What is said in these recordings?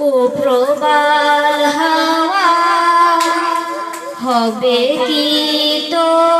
ও প্রবাল হবে কি তোমার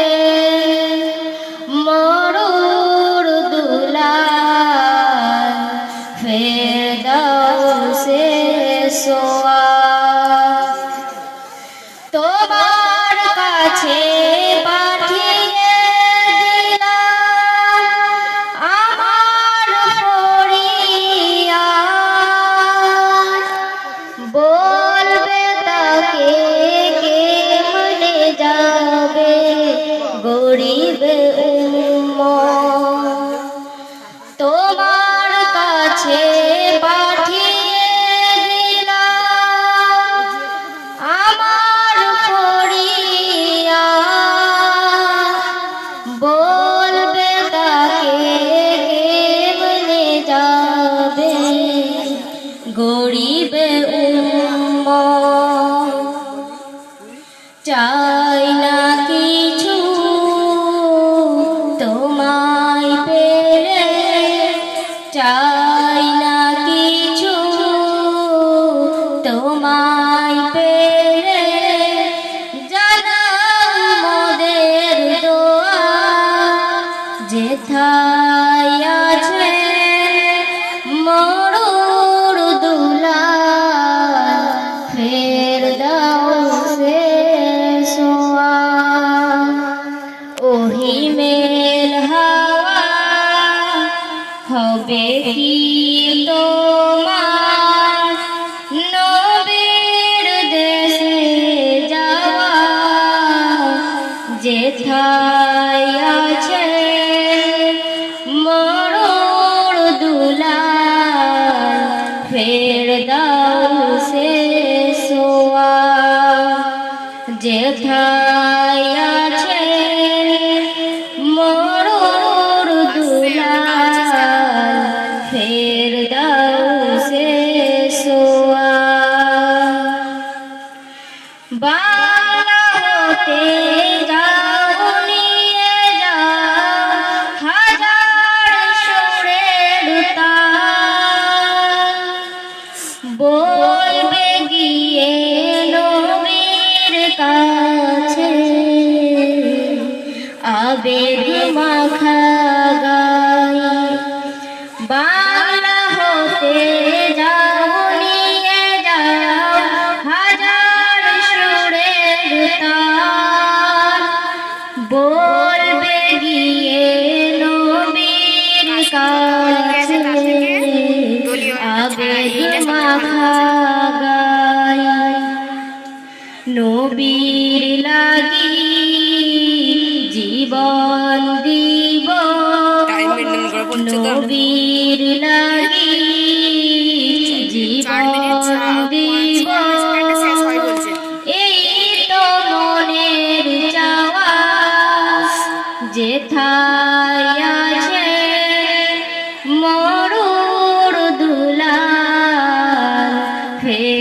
সোয়া গরিব উম্ম চাই না কিছু তোমায় পেলে চাই না কিছু তোমায় পেলে জানাও মোদের দোয়া, যেথায় হবে কি তোমার? নবীর দেশে যাওয়া যেথায় আছে মরুর দুলার ফের দাও সে সোয়া যেথায় বলবে গিয়ে নবীর কাছে। আবেগ মাখা গাই। বাংলা হতে যাও, নিয়ে যাও, হাজার সুরের তাল। বলবে গিয়ে নবীর কাছে। মাখা লাগি জীবন দিব। নবীর লাগি জীবন দিব। এই তো মনের চাওয়া যেথায় আছে মরুর দুলার ফের